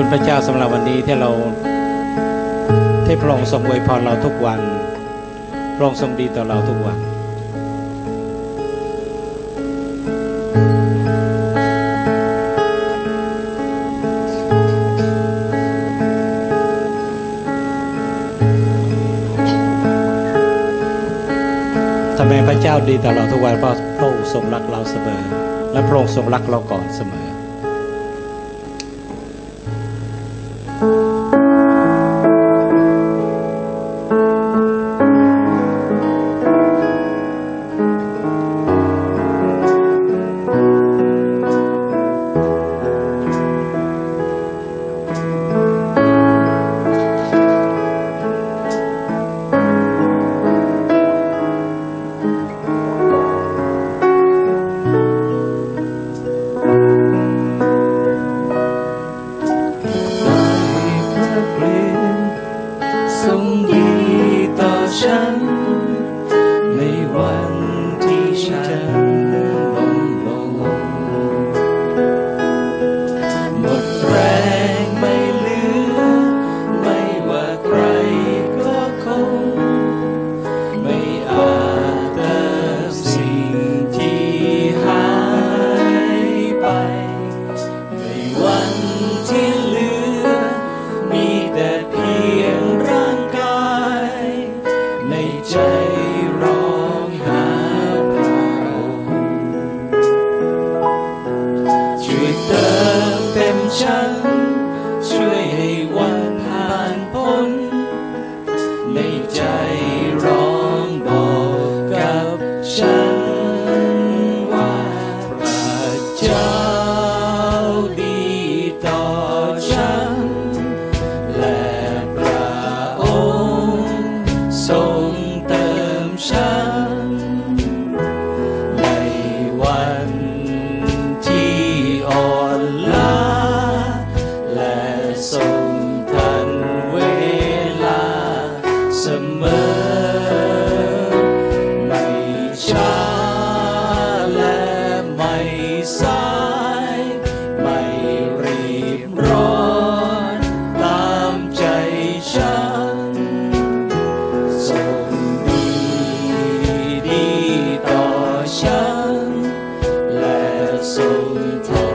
คุณพระเจ้าสำหรับวันนี้ที่เราที่พระองค์ทรงอวยพรเราทุกวัน พระองค์ทรงดีต่อเราทุกวัน ทำไมพระเจ้าดีต่อเราทุกวันเพราะพระองค์ทรงรักเราเสมอ และพระองค์ทรงรักเราก่อนเสมอ Thank you. time.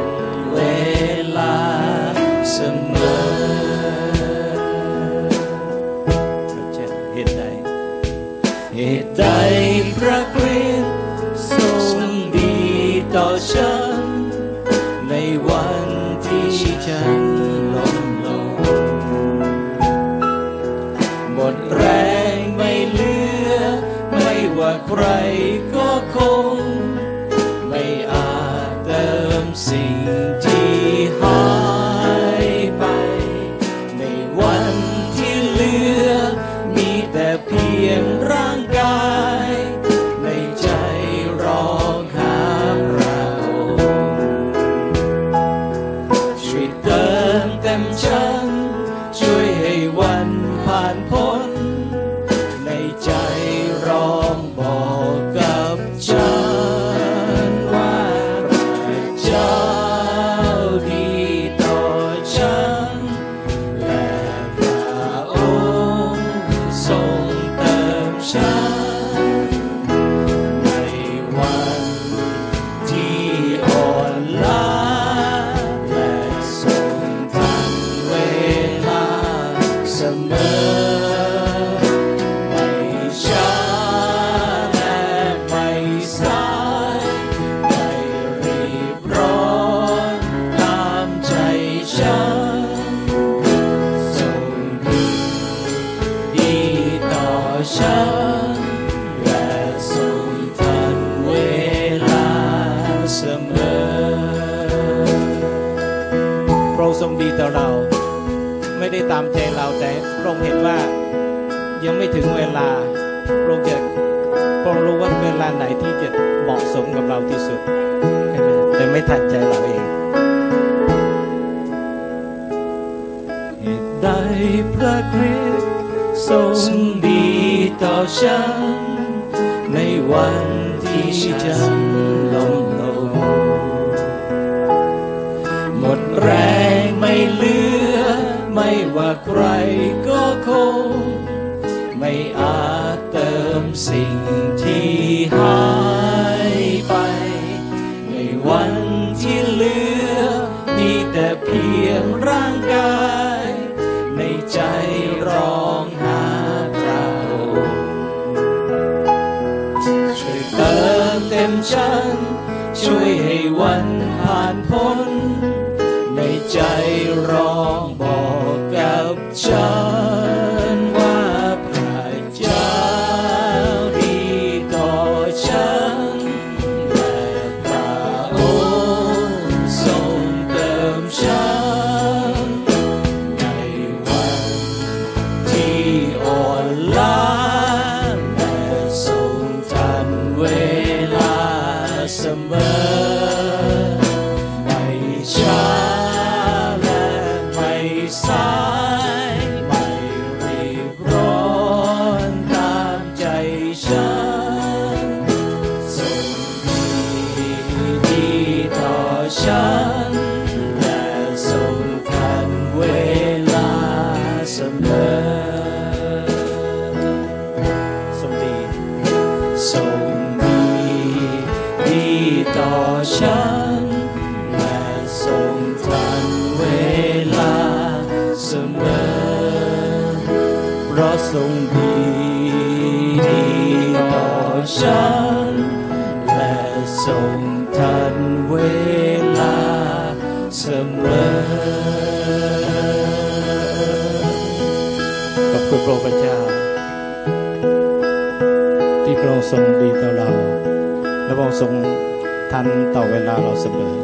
านไหนที่จะเหมาะสมกับเราที่สุดแต่ไม่ทันใจเราเอง เหตุใดพระคริสต์ทรงดีต่อฉัน ในวันที่ฉัน ฉัน และทรงทันเวลาเสมอ เพราะทรงดีดีต่อฉัน และทรงทันเวลาเสมอขอบคุณพระเจ้า ที่พระองค์ทรงดีต่อเรา และพระองค์ทรง ทันต่อเวลาเราเสมอ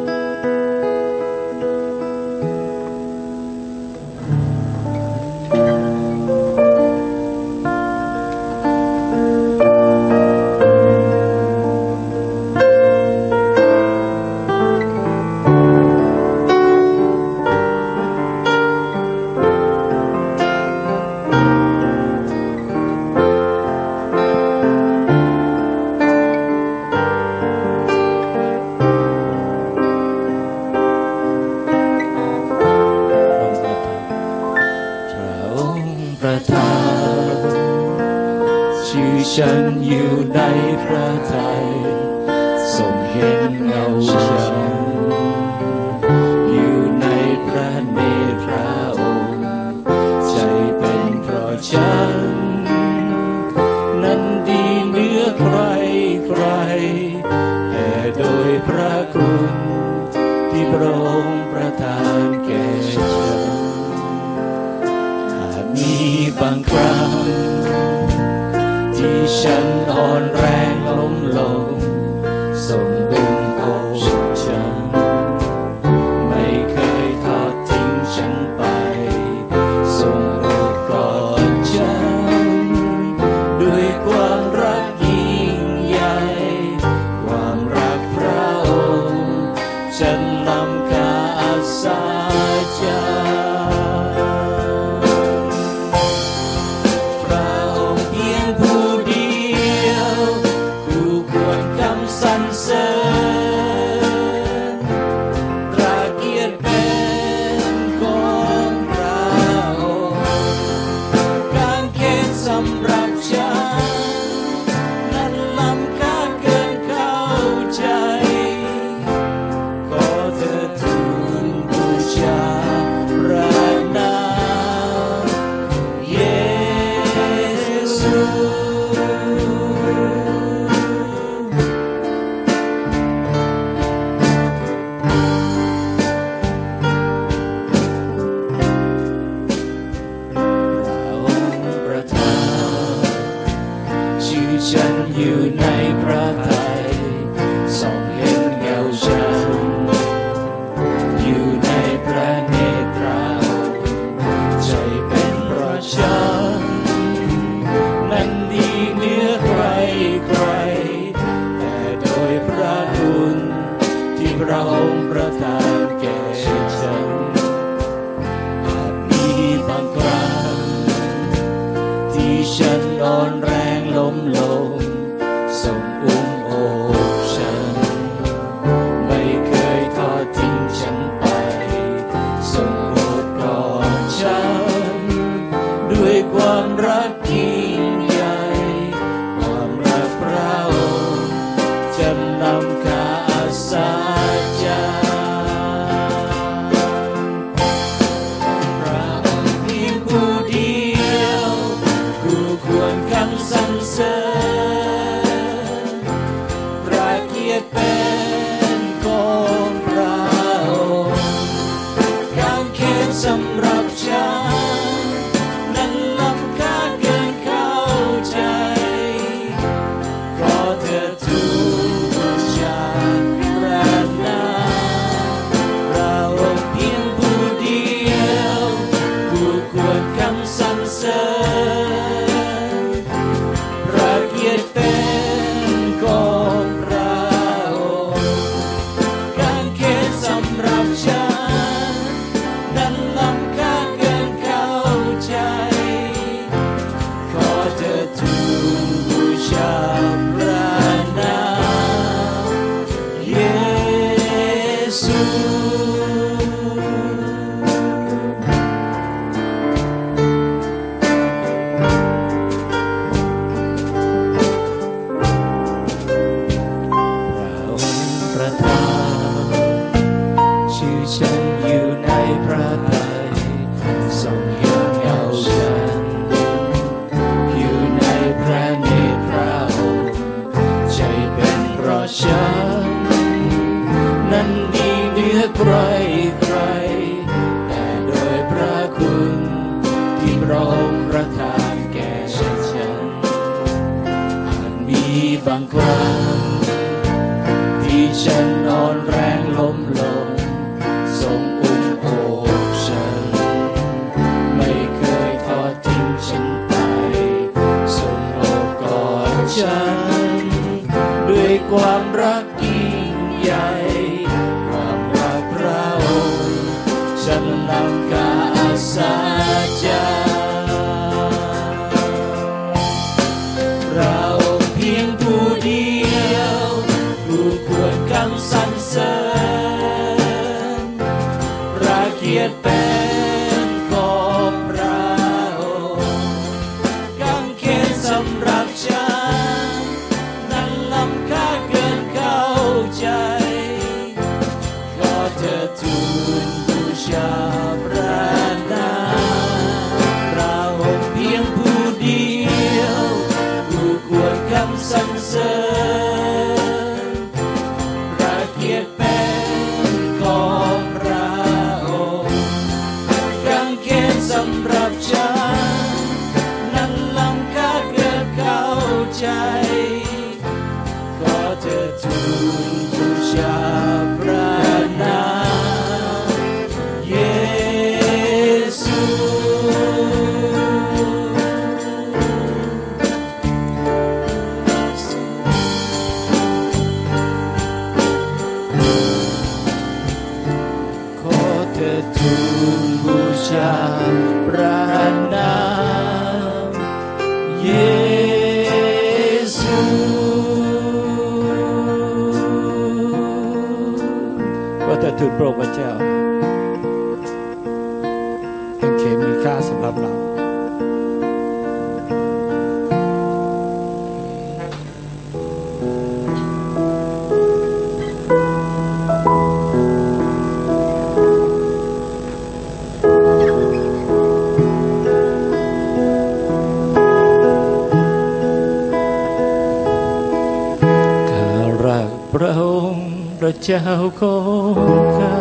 คุณ ที่พระองค์ประทานแก่ฉัน หากมีบางครั้ง ที่ฉันอ่อนแรงล้มลงทรง sun. terbenam kasih ฉัน นั้นดีเหนือใครใคร แต่โดยพระคุณที่พระองค์ประทานแก่ฉันฉันอาจมีบางครั้งที่ฉัน balançar. เจ้าของข้า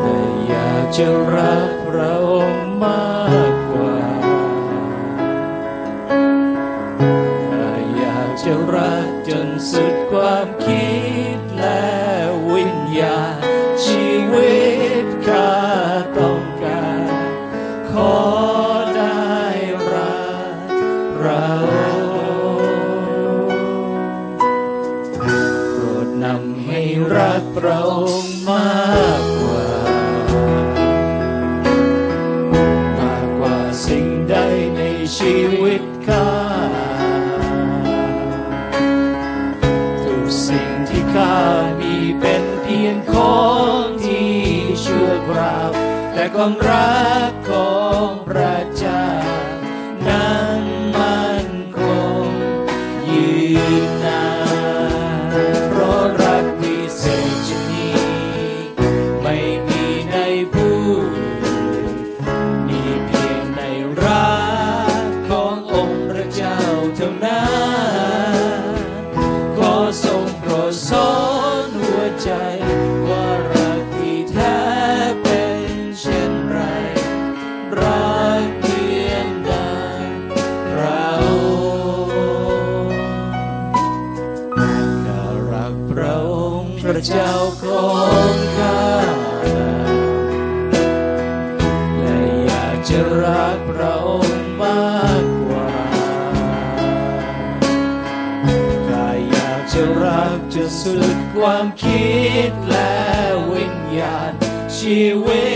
แต่อยากจะรักพระองค์มากกว่าแต่อยากจะรักจนสุดความคิดและวิญญาณชีวิตข้าต้องการขอได้รักเรา ความคิดและวิญญาณชีวิต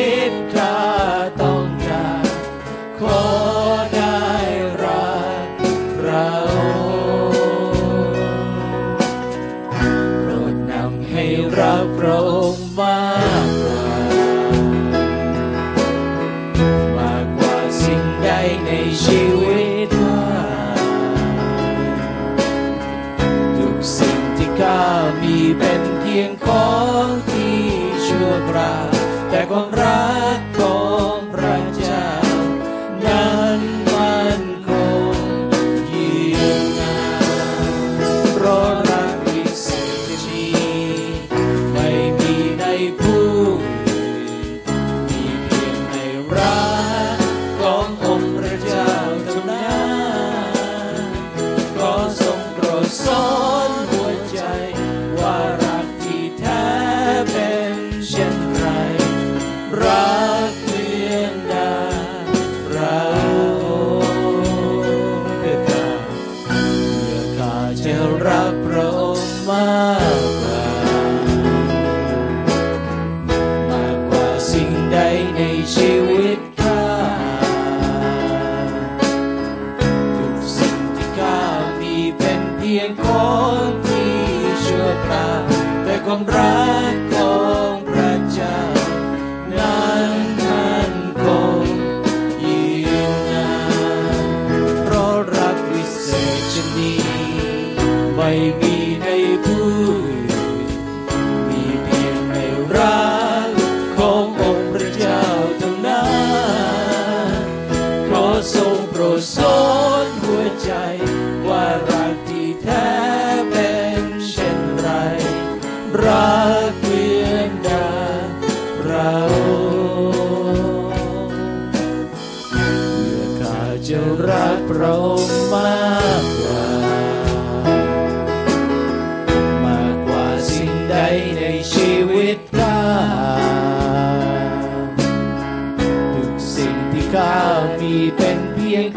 way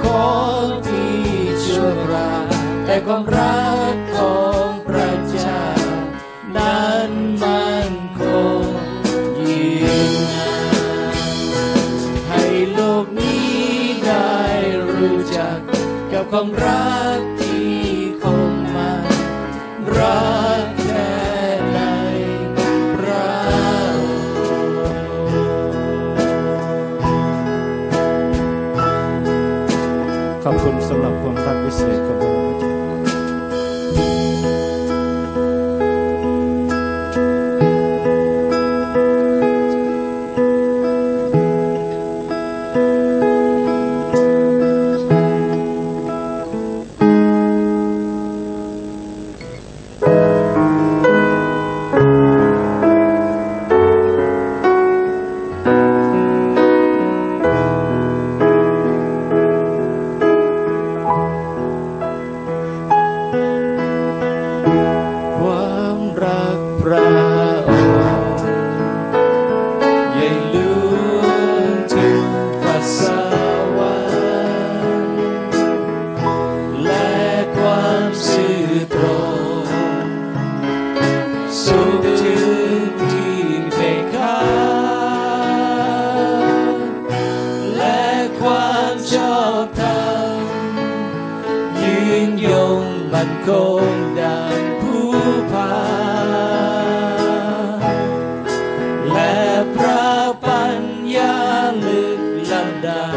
ของที่ชั่วร้ายแต่ความรัก อบธรรมยืนยงมันคงดังผู้พา และพระปัญญาลึกลำดาบ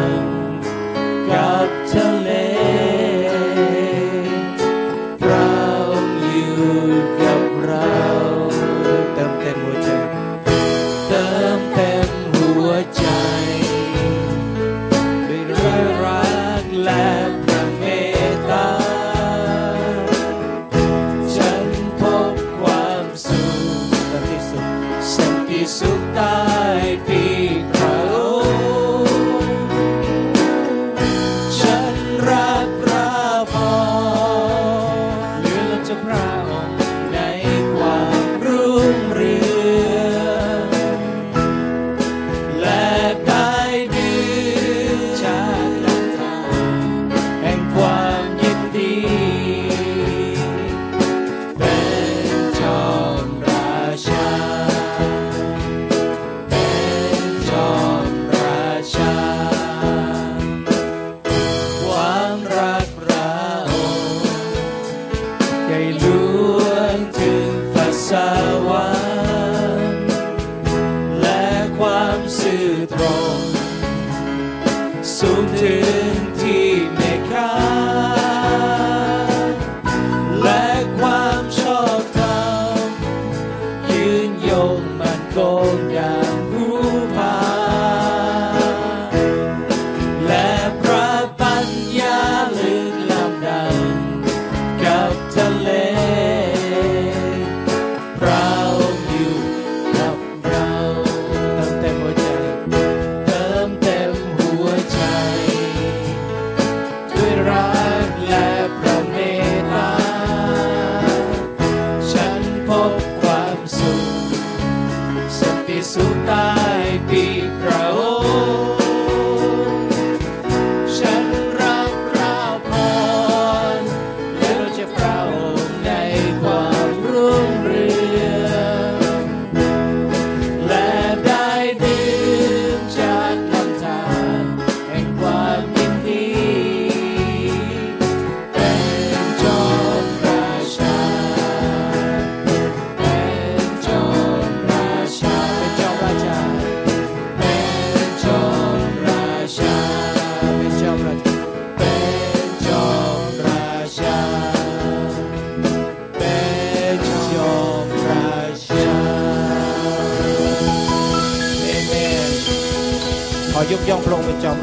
mountain.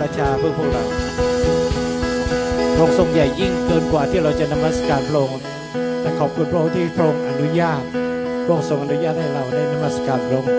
ราชาเพื่อพวกเราพระองค์ทรงใหญ่ยิ่งเกินกว่าที่เราจะนมัสการพระองค์แต่ขอบคุณพระองค์ที่พระองค์อนุญาตพระองค์ทรงอนุญาตให้เราได้นมัสการพระองค์